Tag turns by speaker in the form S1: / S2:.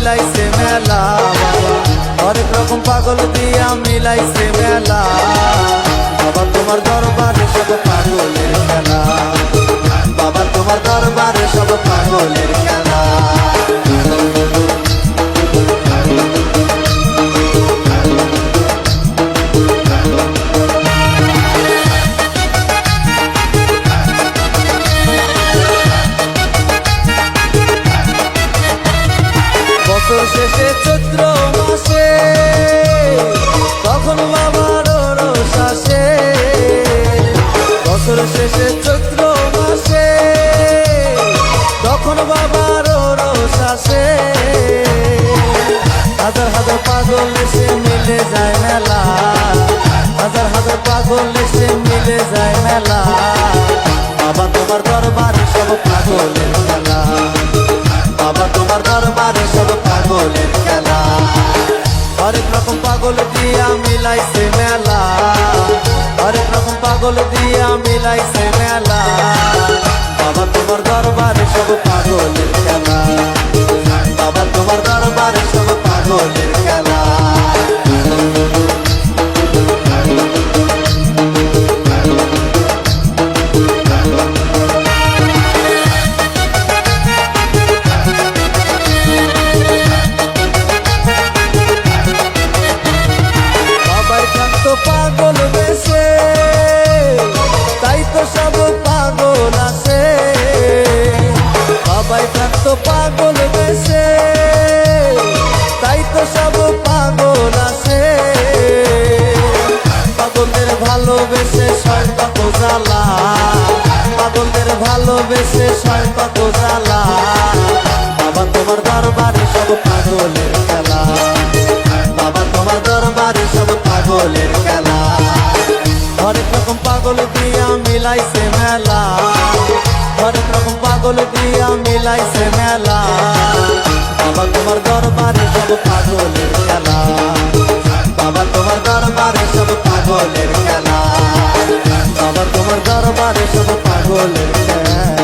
S1: মিলাইছে মেলা হরেক রকম পাগল দিয়া মিলাইছে মেলা। শেষে চৈত্র মাসে তখন বাবার রস হাজার হাজার পাগল এসে মিলে যায় মেলা। হাজার হাজার পাগল এসে মিলে যায় মেলা। বাবা তোমার দরবারে সব পাগলের খেলা। বাবা তোমার দরবারে সব পাগলের খেলা। হরেক রকম পাগল দিয়া মিলাইছে পাগল দিয়া মিলাইছে মেলা। বাবা তোমার দরবারে সব পাগলের ভালোবেসে ছয় কত জ্বালা। পাগলদের ভালোবেসে ছয় কত জ্বালা। বাবা, তোমার দরবারে সব পাগলের খেলা। বাবা, তোমার দরবারে সব পাগলের খেলা। হরেক রকম পাগল দিয়া মিলাইছে মেলা। হরেক রকম পাগল দিয়া মিলাইছে মেলা। বাবা, তোমার দরবারে সব পাগলের আমার সব পাগলের